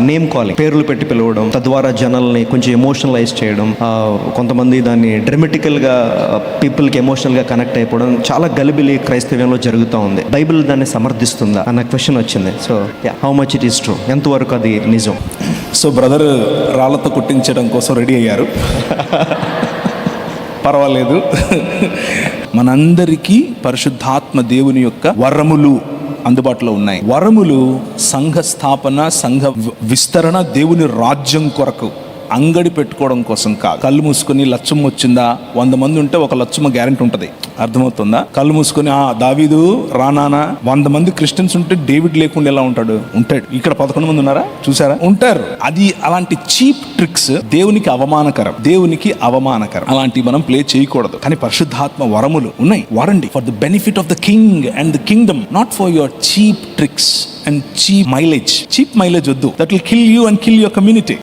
Name calling పేర్లు పెట్టి పిలవడం తద్వారా జనాల్ని కొంచెం ఎమోషనలైజ్ చేయడం కొంతమంది దాన్ని డ్రమటికల్గా పీపుల్కి ఎమోషనల్గా కనెక్ట్ అయిపోవడం చాలా గలిబిలి క్రైస్తవ్యంలో జరుగుతూ ఉంది. బైబిల్ దాన్ని సమర్థిస్తుందా అన్న క్వశ్చన్ వచ్చింది. So how much it is true ఎంతవరకు అది నిజం? సో బ్రదర్ రాళ్ళతో కుట్టించడం కోసం రెడీ అయ్యారు. పర్వాలేదు. మనందరికీ పరిశుద్ధాత్మ దేవుని యొక్క వరములు అందుబాటులో ఉన్నాయి. వరములు సంఘ స్థాపన సంఘ వి- విస్తరణ దేవుని రాజ్యం కొరకు. అంగడి పెట్టుకోవడం కోసం కాదు. కళ్ళు మూసుకొని లచ్చమ్మ వచ్చిందా? వంద మంది ఉంటే ఒక లచ్చమ్మ గ్యారెంటీ ఉంటుంది. అర్థమవుతుందా? కళ్ళు మూసుకొని ఆ దావీదు రానానా వంద మంది క్రిస్టియన్స్ ఉంటే డేవిడ్ లేకుండా ఎలా ఉంటాడు? ఉంటాడు. ఇక్కడ పదకొండు మంది ఉన్నారా? చూసారా? ఉంటారు. అది అలాంటి చీప్ ట్రిక్స్ దేవునికి అవమానకరం. దేవునికి అవమానకరం. అలాంటి మనం ప్లే చేయకూడదు. కానీ పరిశుద్ధాత్మ వరములు ఉన్నాయి. వాడండి. For the benefit of the king and the kingdom not for your cheap tricks and cheap mileage cheap mileage వద్దు. That will kill you and kill your community